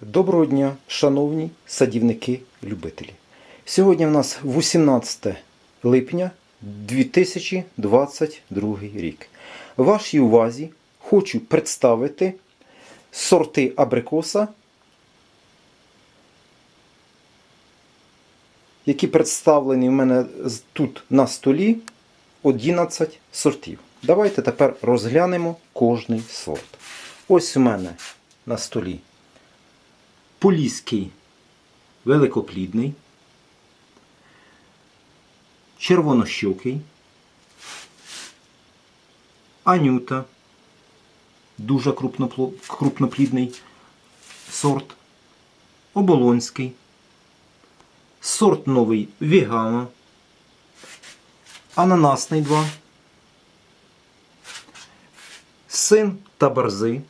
Доброго дня, шановні садівники-любителі. Сьогодні в нас 18 липня 2022 рік. Вашій увазі хочу представити сорти абрикоса, які представлені в мене тут на столі 11 сортів. Давайте тепер розглянемо кожний сорт. Ось у мене на столі Поліський. Великоплідний, червонощокий, анюта, дуже крупноплідний сорт, оболонський, сорт новий вігама, ананасний 2, син та барзи.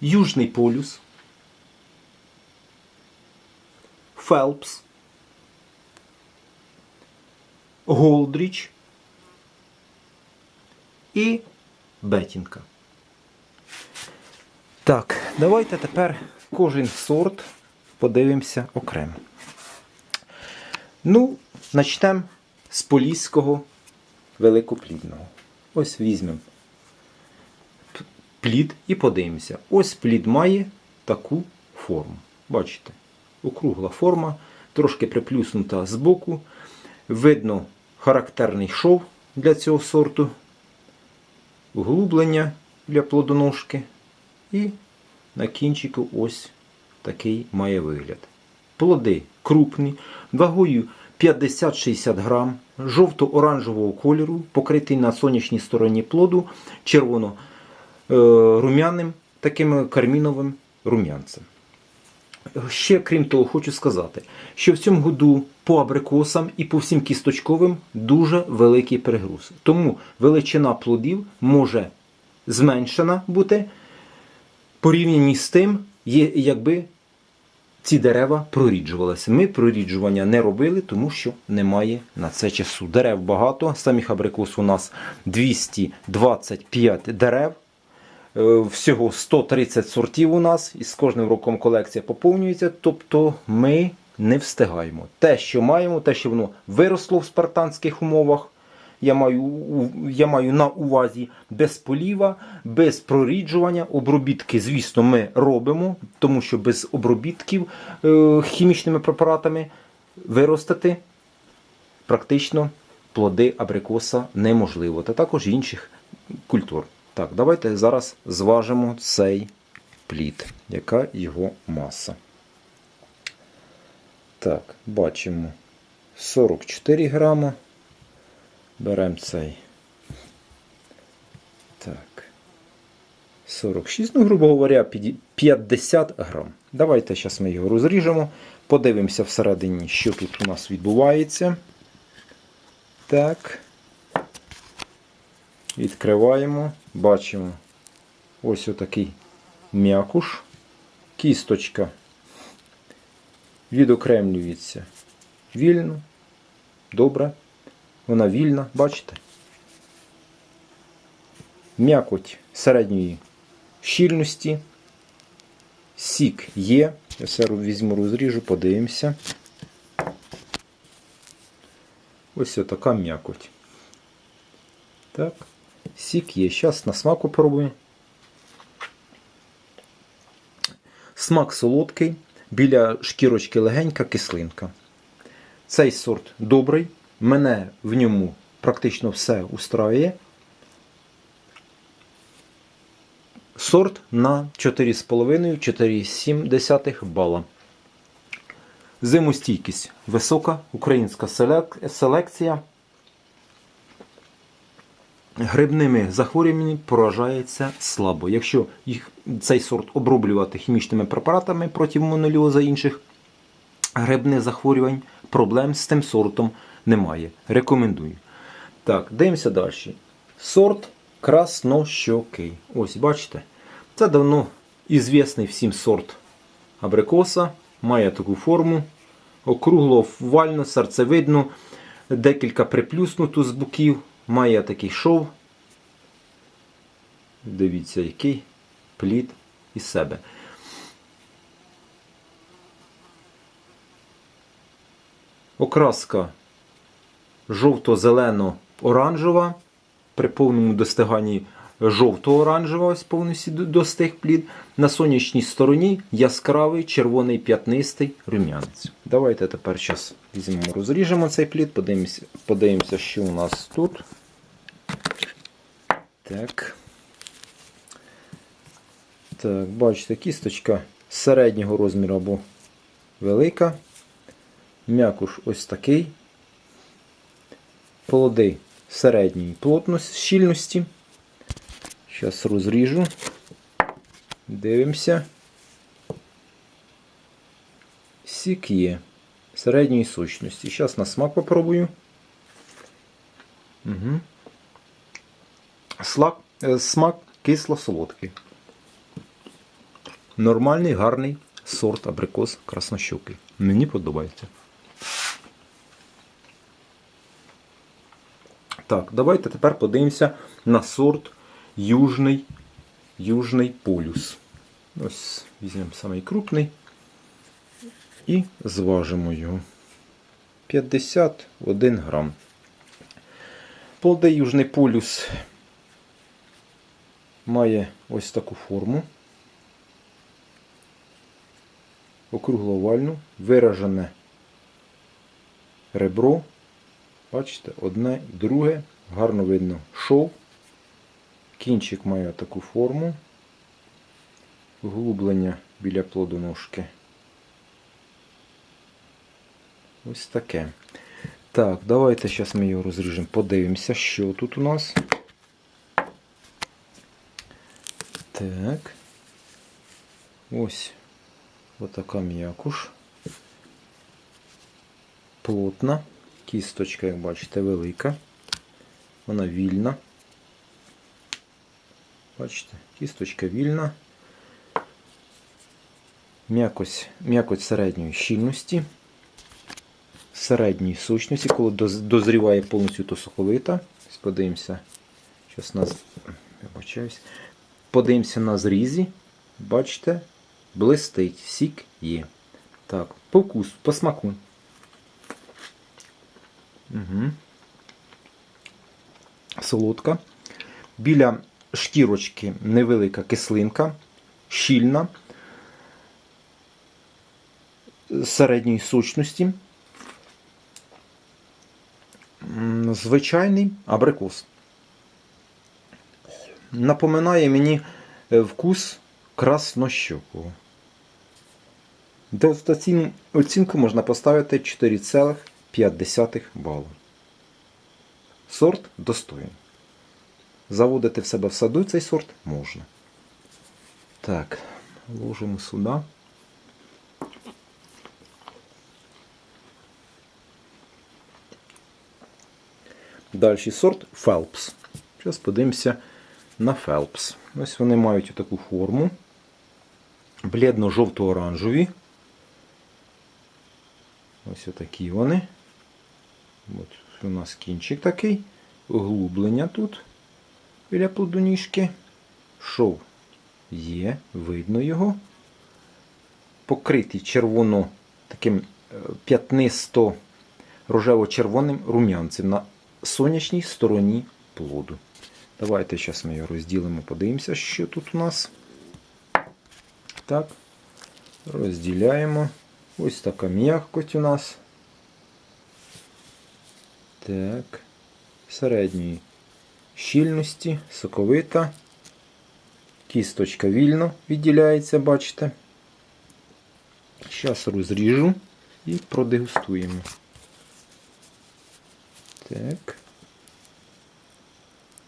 Южний полюс, Фелпс, Голдріч і Бетінка. Так, давайте тепер кожен сорт подивимося окремо. Ну, почнемо з поліського великоплідного. Ось візьмемо плід і подивимося. Ось плід має таку форму. Бачите? Округла форма, трошки приплюснута з боку. Видно характерний шов для цього сорту, углублення для плодоножки. І на кінчику ось такий має вигляд. Плоди крупні, вагою 50-60 грам, жовто-оранжевого кольору, покритий на сонячній стороні плоду, червоно рум'яним, таким карміновим рум'янцем. Ще крім того, хочу сказати, що в цьому году по абрикосам і по всім кісточковим дуже великий перегруз. Тому величина плодів може зменшена бути порівнянні з тим, якби ці дерева проріджувалися. Ми проріджування не робили, тому що немає на це часу. Дерев багато, самих абрикос у нас 225 дерев. Е, Всього 130 сортів у нас, і з кожним роком колекція поповнюється. Тобто ми не встигаємо. Те, що маємо, те, що воно виросло в спартанських умовах. Я маю, я маю на увазі без поліва, без проріджування. Обробітки, звісно, ми робимо, тому що без обробітків е, хімічними препаратами виростити практично плоди абрикоса неможливо, та також інших культур. Так, давайте зараз зважимо цей плід, яка його маса. Так, бачимо 44 грама. Беремо цей. Так. 46, ну, грубо говоря, 50 грам. Давайте зараз ми його розріжемо. Подивимося всередині, що тут у нас відбувається. Так. Відкриваємо, бачимо ось отакий м'якуш. Кісточка відокремлюється вільно. Добре. Вона вільна, бачите? М'якоть середньої щільності. Сік є. Я все візьму, розріжу, подивимося. Ось така м'якоть. Так. Сік є. Зараз на смаку пробуємо. Смак солодкий, біля шкірочки легенька кислинка. Цей сорт добрий. Мене в ньому практично все устраює. Сорт на 4,5-4,7 бала. Зимостійкість висока, українська селекція. Грибними захворюваннями поражається слабо. Якщо їх, цей сорт оброблювати хімічними препаратами проти моноліоза інших грибних захворювань, проблем з тим сортом немає. Рекомендую. Так, дивимося далі. Сорт краснощокий. Ось, бачите, це давно ізвісний всім сорт абрикоса. Має таку форму. Округло овально, серцевидно, декілька приплюснуту з боків. Має такий шов. Дивіться, який плід із себе. Окраска жовто-зелено-оранжева при повному достиганні жовто-оранжева, ось повністю до- достиг плід. На сонячній стороні яскравий червоний п'ятнистий рум'янець. Давайте тепер зараз візьмемо, розріжемо цей плід, подивимося, подивимося, що у нас тут. Так. Так, бачите, кісточка середнього розміру або велика. М'якуш ось такий. Плоди середньої плотності, щільності. Зараз розріжу. Дивимося. Сік є. Середньої сущності. Зараз на смак попробую. Угу. Слак, е, смак кисло-солодкий. Нормальний, гарний сорт абрикос краснощокий. Мені подобається. Так, давайте тепер подивимося на сорт Южний, Южний полюс. Ось візьмемо самий крупний і зважимо його. 51 грам. Плоди Южний полюс має ось таку форму. Округловальну, виражене ребро. Бачите, одне і друге. Гарно видно шов. Кінчик має таку форму. Глублення біля плодоножки. Ось таке. Так, давайте зараз ми його розріжемо. Подивимося, що тут у нас. Так. Ось отака м'якуш. Плотна. Кісточка, як бачите, велика. Вона вільна. Бачите, кісточка вільна. М'якость, м'якость середньої щільності. Середньої сущності, коли дозріває повністю то соковита. Ось Подивимося. Зараз нас. Вибачаюсь. Подивимося на зрізі. Бачите, блистить, сік є. Так, по вкусу, по смаку. Угу. Солодка. Біля шкірочки невелика кислинка, щільна, середньої сущності. М, Звичайний абрикос. Напоминає мені е, вкус краснощокого. До оцінку можна поставити 4,5 балу. Сорт достойний. Заводити в себе в саду цей сорт можна. Так, ложимо сюди. Далі сорт Phelps. Зараз подивимося на Phelps. Ось вони мають таку форму. Бледно-жовто-оранжеві. Ось отакі вони. От у нас кінчик такий. Углублення тут біля плодоніжки. Шов є, видно його. Покритий червоно таким е, п'ятнисто рожево-червоним рум'янцем на сонячній стороні плоду. Давайте зараз ми його розділимо, подивимося, що тут у нас. Так, розділяємо. Ось така м'якоть у нас. Так, середньої щільності, соковита. Кісточка вільно відділяється, бачите. Зараз розріжу і продегустуємо. Так.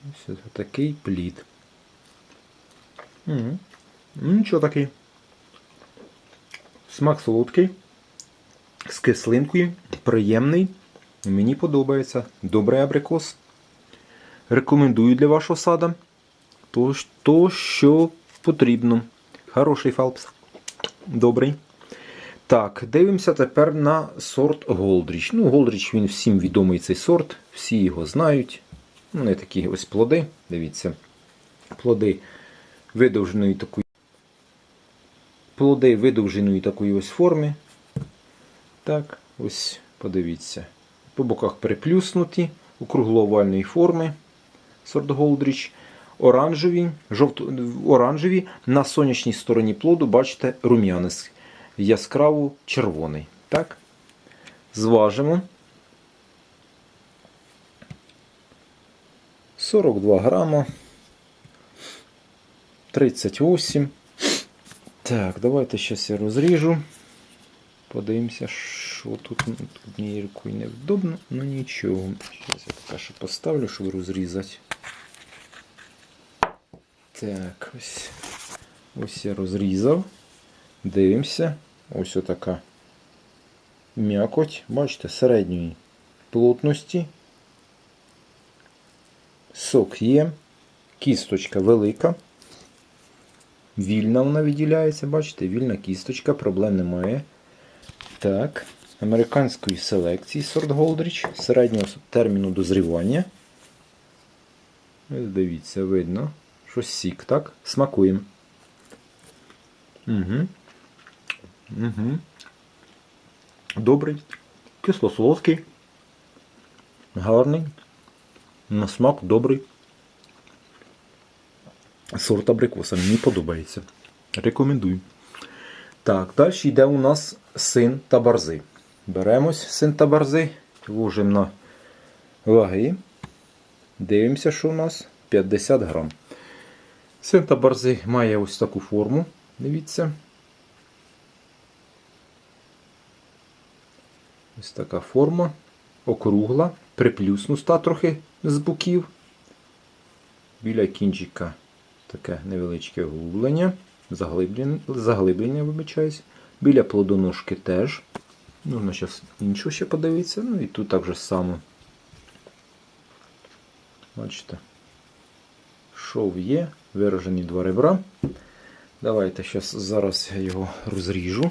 Ось такий плід. Угу. Нічого такий. Смак солодкий, з кислинкою, приємний. Мені подобається. Добрий абрикос. Рекомендую для вашого сада. То, то що потрібно. Хороший фалпс. Добрий. Так, дивимося тепер на сорт Голдріч. Ну, Голдріч він всім відомий цей сорт, всі його знають. Вони такі ось плоди. Дивіться. Плоди видовженої такої. Плоди видовженої такої ось форми. Так, ось Подивіться. По боках приплюснуті, округло-овальної форми. Сорт Голдріч. Оранжеві, жовто, оранжеві. На сонячній стороні плоду, бачите, рум'янець. Яскраво червоний. Так? Зважимо. 42 грама. 38. Так, давайте зараз я розріжу. Подивимося, що тут, тут ніякої невдобно, ну нічого. Зараз я поки що поставлю, щоб розрізати. Так, ось. Ось я розрізав. Дивимося. Ось отака м'якоть. Бачите, середньої плотності. Сок є. Кісточка велика. Вільна вона відділяється, бачите, вільна кісточка, проблем немає. Так, американської селекції сорт Голдріч, середнього терміну дозрівання. Ось Дивіться, видно, що сік, так? Смакуємо. Угу. Угу. Добрий, кисло-солодкий, гарний, на смак добрий. Сорт абрикоса. Мені подобається. Рекомендую. Так, далі йде у нас син та барзи. Беремось син та барзи, ложимо на ваги. Дивимося, що у нас 50 грам. Син та барзи має ось таку форму. Дивіться. Ось така форма. Округла, приплюснута трохи з боків. Біля кінчика таке невеличке гублення, заглиблення, заглиблення вибачаюсь. Біля плодоножки теж. Можна зараз іншу ще подивитися. Ну і тут так же само. Бачите. Шов є, виражені два ребра. Давайте щас, зараз я його розріжу.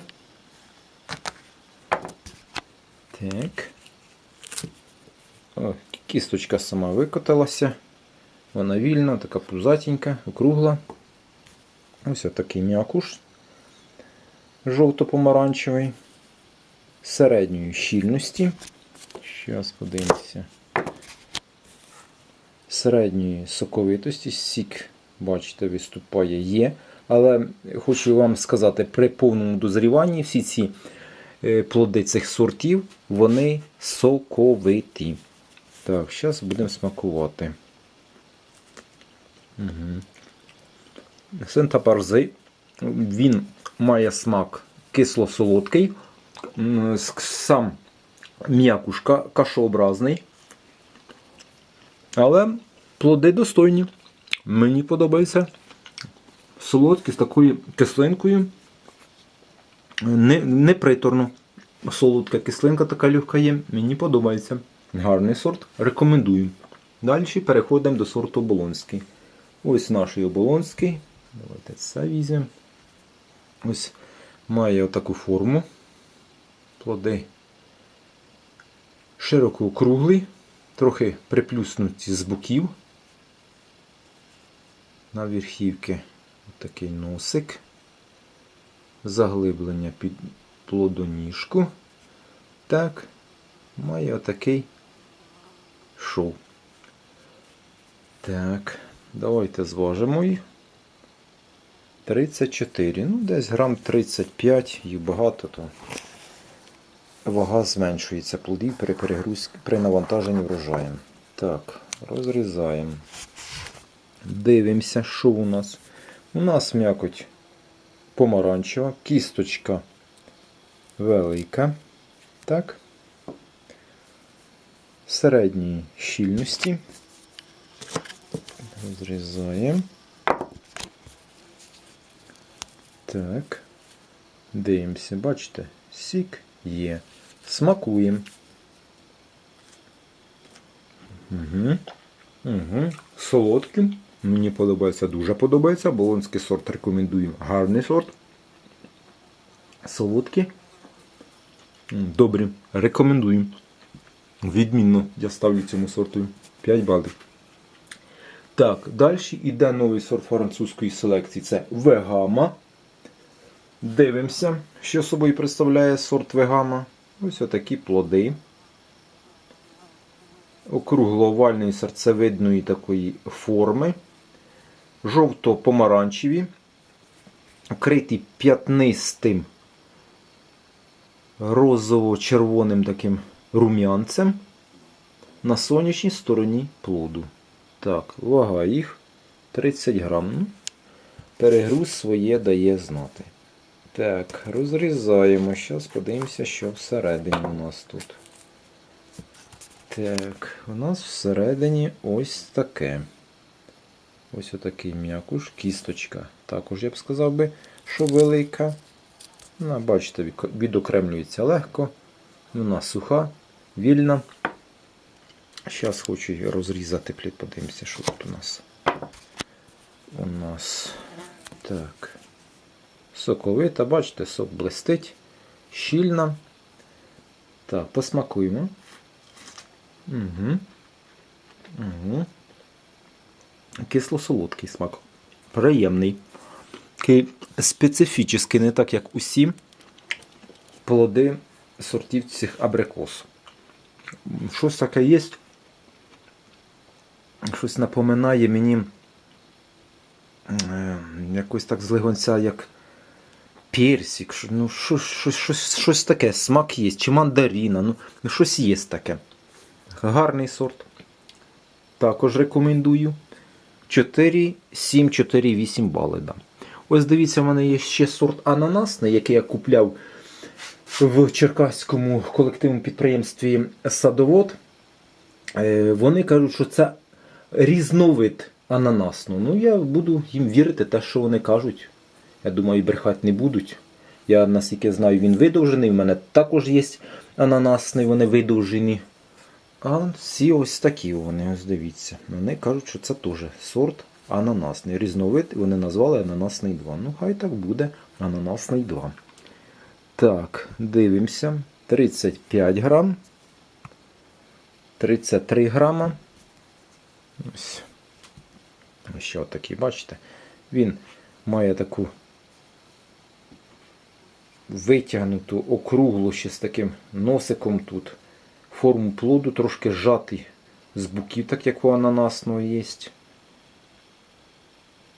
Так. О, кісточка сама викоталася. Вона вільна, така пузатенька, округла. Ось такий м'якуш жовто-помаранчевий, середньої щільності. Зараз подивимося. Середньої соковитості, сік, бачите, виступає є. Але хочу вам сказати, при повному дозріванні всі ці е, плоди цих сортів, вони соковиті. Так, зараз будемо смакувати. Угу. Синтапарзи. Він має смак кисло-солодкий, сам м'якуш ка- кашообразний. Але плоди достойні. Мені подобається. Солодкі з такою кислинкою. Не, не приторно. Солодка кислинка така легка є. Мені подобається. Гарний сорт. Рекомендую. Далі переходимо до сорту Оболонський. Ось наш оболонський. Давайте це візьмемо. Ось має отаку форму. Плоди широко округлі, трохи приплюснуті з боків. На верхівки такий носик. Заглиблення під плодоніжку. Так, має отакий шов. Так, давайте зважимо їх. 34. Ну, десь грам 35, їх багато, то вага зменшується плодів при перегрузці, при навантаженні врожаєм. Так, розрізаємо. Дивимося, що у нас. У нас м'якоть помаранчева, кісточка велика. Так. Середньої щільності. Розрізаємо. Так. Дивимося, бачите, сік є. Смакуємо. Угу. Угу. Солодким. Мені подобається, дуже подобається. Болонський сорт рекомендую. Гарний сорт. Солодкі. Добрі. Рекомендую. Відмінно я ставлю цьому сорту 5 балів. Так, далі йде новий сорт французької селекції. Це Вегама. Дивимося, що собою представляє сорт Вегама. Ось отакі плоди. Округло-овальної серцевидної такої форми. Жовто-помаранчеві. Вкриті п'ятнистим розово-червоним таким рум'янцем на сонячній стороні плоду. Так, вага їх 30 грам. Ну, Перегруз своє дає знати. Так, розрізаємо. Зараз подивимося, що всередині у нас тут. Так, у нас всередині ось таке. Ось отакий м'якуш, кісточка. Також я б сказав би, що велика. Вона, бачите, відокремлюється легко. Вона суха, вільна. Зараз хочу її розрізати плід, подивимося, що тут у нас. У нас так. Соковита, бачите, сок блистить, щільна. Так, посмакуємо. Угу. Угу. Кисло-солодкий смак. Приємний. Такий специфічний, не так, як усі плоди сортів цих абрикос. Щось таке є. Щось напоминає мені е, якось так з легонця, як персик. Ну, щось, щось, щось, щось таке, смак є, чи мандаріна, ну, ну щось є таке. Гарний сорт. Також рекомендую. 4, 7, 4, 8 бали дам. Ось дивіться, в мене є ще сорт ананасний, який я купляв в Черкаському колективному підприємстві Садовод. Е, Вони кажуть, що це різновид ананасну. Ну, я буду їм вірити, те, що вони кажуть. Я думаю, брехати не будуть. Я наскільки знаю, він видовжений. У мене також є ананасний, вони видовжені. А ці ось такі вони, ось дивіться. Вони кажуть, що це теж сорт ананасний. Різновид, вони назвали ананасний 2. Ну, хай так буде ананасний 2. Так, дивимося. 35 грам. 33 грама. Ось. Ось Ще отакий, бачите? Він має таку витягнуту, округлу ще з таким носиком тут. Форму плоду трошки зжатий з боків, так як у ананасного є.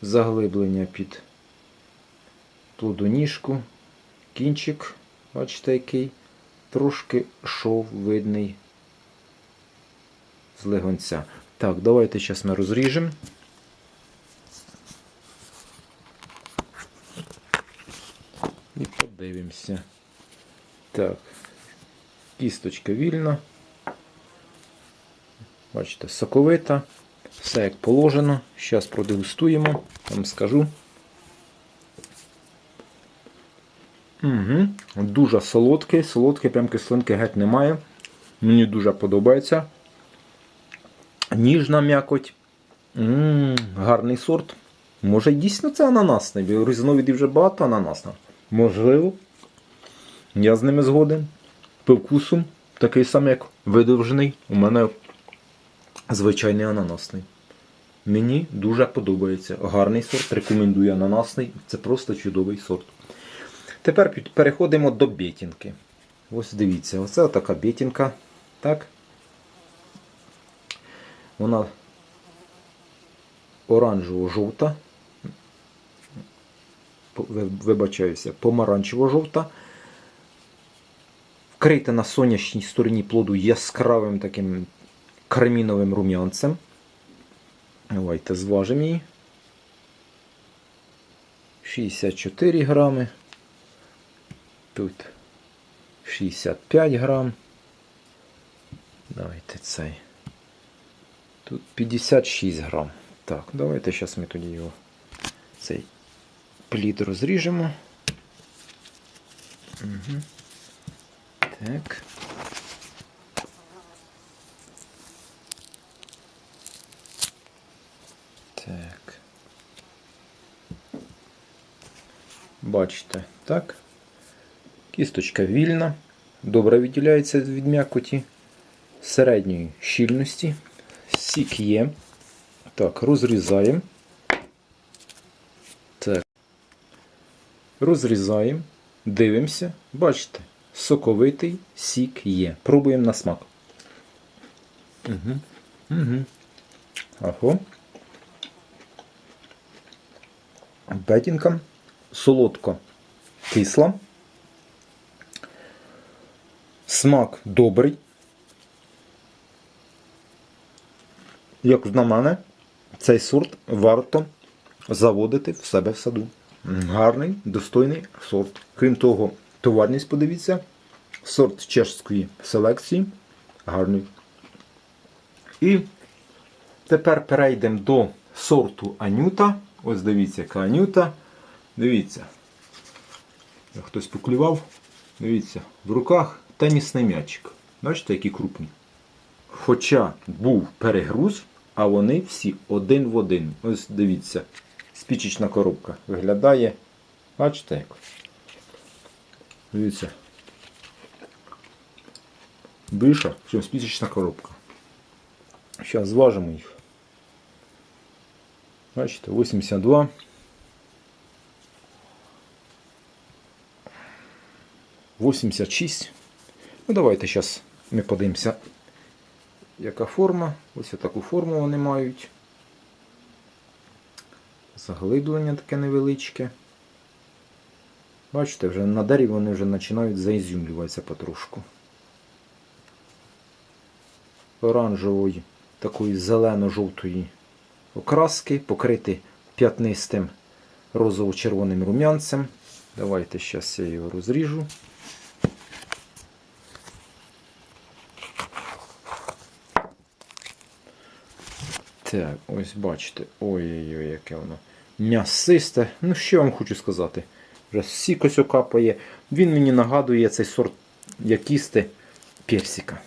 Заглиблення під плодоніжку. Кінчик, бачите, який трошки шов видний з легонця. Так, давайте зараз ми розріжемо. І подивимося. Так, кісточка вільна. Бачите, соковита. Все як положено. Зараз продегустуємо, вам скажу. Угу. Дуже солодкий, солодкий, прям кислинки геть немає. Мені дуже подобається. Ніжна м'якоть. Гарний сорт. Може дійсно це ананасний, різновидів вже багато ананасного. Можливо. Я з ними згоден. По вкусу такий самий, як видовжений. У мене звичайний ананасний. Мені дуже подобається. Гарний сорт. Рекомендую ананасний. Це просто чудовий сорт. Тепер переходимо до бєтінки. Ось дивіться, оце така бєтінка. Так. Вона оранжево-жовта. Вибачаюся, помаранчево-жовта. Вкрита на сонячній стороні плоду яскравим таким креміновим рум'янцем. Давайте зважимо її. 64 грами. Тут 65 грам. Давайте цей. Тут 56 грам. Так, давайте зараз ми тоді його цей плід розріжемо. Угу. Так. Так. Бачите, так? Кісточка вільна, добре відділяється від м'якоті середньої щільності. Сік є. Так, розрізаємо. Так. Розрізаємо, дивимося. Бачите, соковитий сік є. Пробуємо на смак. Угу. Угу. Ага. Петінка солодко кисла. Смак добрий. Як на мене, цей сорт варто заводити в себе в саду. Гарний, достойний сорт. Крім того, товарність, подивіться, сорт чешської селекції. Гарний. І тепер перейдемо до сорту Анюта. Ось дивіться, яка Анюта. Дивіться. Хтось поклював. Дивіться, в руках тенісний м'ячик. Бачите, який крупний. Хоча був перегруз, а вони всі один в один. Ось дивіться, спічечна коробка виглядає. Бачите як? Дивіться. Більша, ніж спічечна коробка. Зараз зважимо їх. Бачите, 82. Восемьдесят шість. Ну, давайте зараз ми подивимося, яка форма. Ось таку форму вони мають. Заглиблення таке невеличке. Бачите, вже на дереві вони вже починають заізюмлюватися потрошку. Оранжевої, такої зелено-жовтої окраски, покриті п'ятнистим розово-червоним рум'янцем. Давайте зараз я його розріжу. Так, ось бачите. Ой-ой-ой, яке воно м'ясисте. Ну, що я вам хочу сказати? Вже сік ось капає. Він мені нагадує цей сорт якісти персика.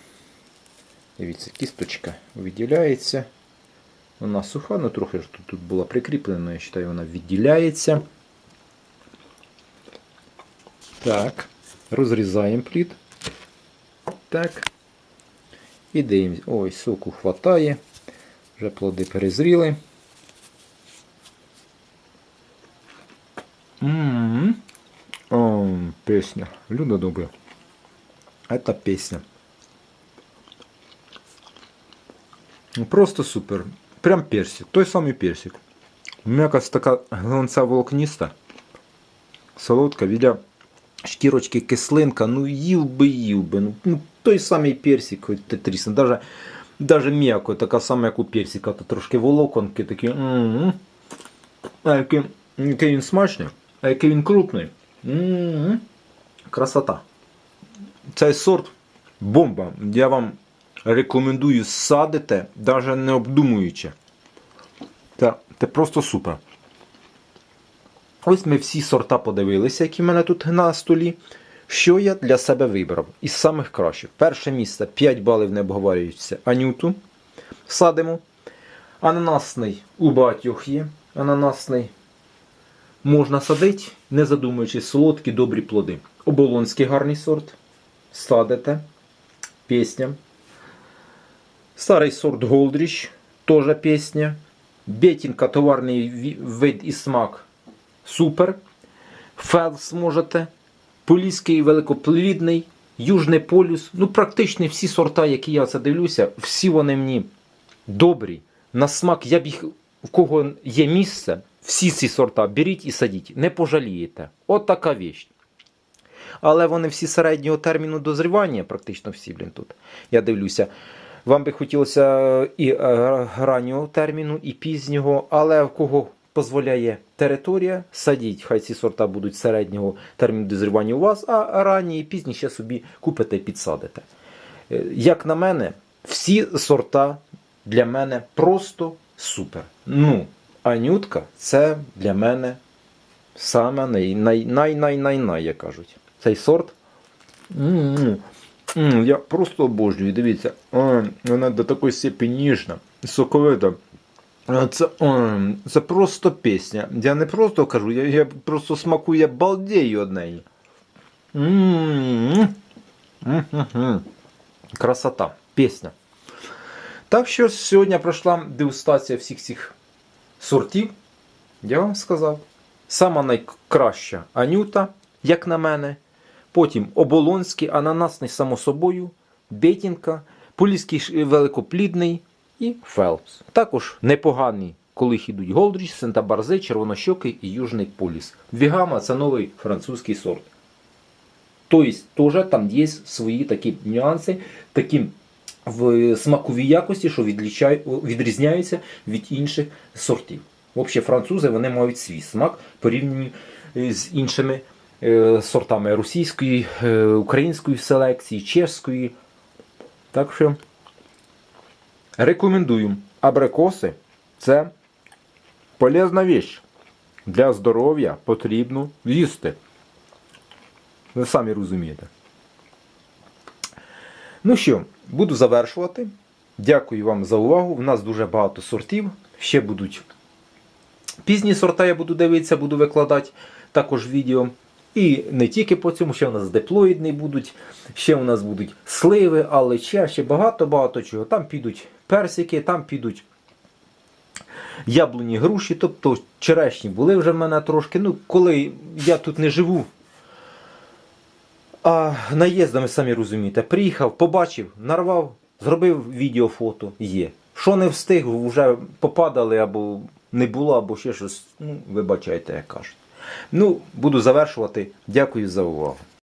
Дивіться, кісточка відділяється. Вона суха, ну трохи ж тут, була прикріплена, я вважаю, вона відділяється. Так, розрізаємо плід. Так. І дивимося. Ой, соку хватає. Вже плоди перезріли. М-м-м. О, песня. Люда добре. Это песня. Ну, Просто супер. Прям персик. Той самий персик. М'якость така глинця волокніста. Солодка, відя шкірочки кислинка. Ну їв би, їв би. Ну, ну той самий персик, хоч тетріс. Даже, даже м'яко, така сама, як у персика. То трошки волоконки такі. м-м. А який, який він смачний, а який він крупний. М-м. Красота. Цей сорт бомба. Я вам рекомендую садити, навіть не обдумуючи. Це, це просто супер. Ось ми всі сорта подивилися, які в мене тут на столі. Що я для себе вибрав? Із самих кращих. Перше місце 5 балів не обговорюється. Анюту. Садимо. Ананасний у багатьох є. Ананасний можна садити, не задумуючись, солодкі, добрі плоди. Оболонський гарний сорт. Садите. Пісня. Старий сорт Голдріч. Теж пісня. Бетінка, товарний вид і смак. Супер. Фелс можете. Поліський великоплідний. Южний полюс. Ну, практично всі сорта, які я це дивлюся, всі вони мені добрі. На смак, я б їх, в кого є місце, всі ці сорта беріть і садіть. Не пожалієте. От така віч. Але вони всі середнього терміну дозрівання, практично всі, блін, тут. Я дивлюся. Вам би хотілося і е, раннього терміну, і пізнього, але в кого дозволяє територія, садіть, хай ці сорта будуть середнього терміну дозрівання у вас, а ранні і пізні ще собі купите і підсадите. Е, Як на мене, всі сорта для мене просто супер. Ну, Анютка це для мене саме най, най, най, най, най, най, як кажуть. Цей сорт. М, Я просто обожнюю, дивіться, вона до такої степені ніжна, соковита. Це, це просто пісня. Я не просто кажу, я, я просто смакую, я балдею од неї. Красота, пісня. Так що сьогодні пройшла дегустація всіх цих сортів. Я вам сказав. Сама найкраща Анюта, як на мене. Потім оболонський, ананасний, само собою, бетінка, поліський великоплідний і фелпс. Також непогані, коли їх ідуть Голдріч, Сента-Барзе, Червонощокий і Южний Поліс. Вігама це новий французький сорт. Тобто, теж там є свої такі нюанси, такі в смаковій якості, що відрізняються від інших сортів. Взагалі, французи вони мають свій смак порівняно з іншими е, сортами російської, е, української селекції, чешської. Так що рекомендую. Абрикоси це полезна віч. Для здоров'я потрібно їсти. Ви самі розумієте. Ну що, буду завершувати. Дякую вам за увагу. У нас дуже багато сортів. Ще будуть пізні сорта, я буду дивитися, буду викладати також відео. І не тільки по цьому, ще у нас диплоїдний будуть, ще у нас будуть сливи, алеча, ще багато-багато чого. Там підуть персики, там підуть яблуні груші, тобто черешні були вже в мене трошки. Ну, коли я тут не живу, а наїздами, самі розумієте, приїхав, побачив, нарвав, зробив відео, фото, є. Що не встиг, вже попадали або не було, або ще щось. Ну, вибачайте, як кажуть. Ну, буду завершувати. Дякую за увагу.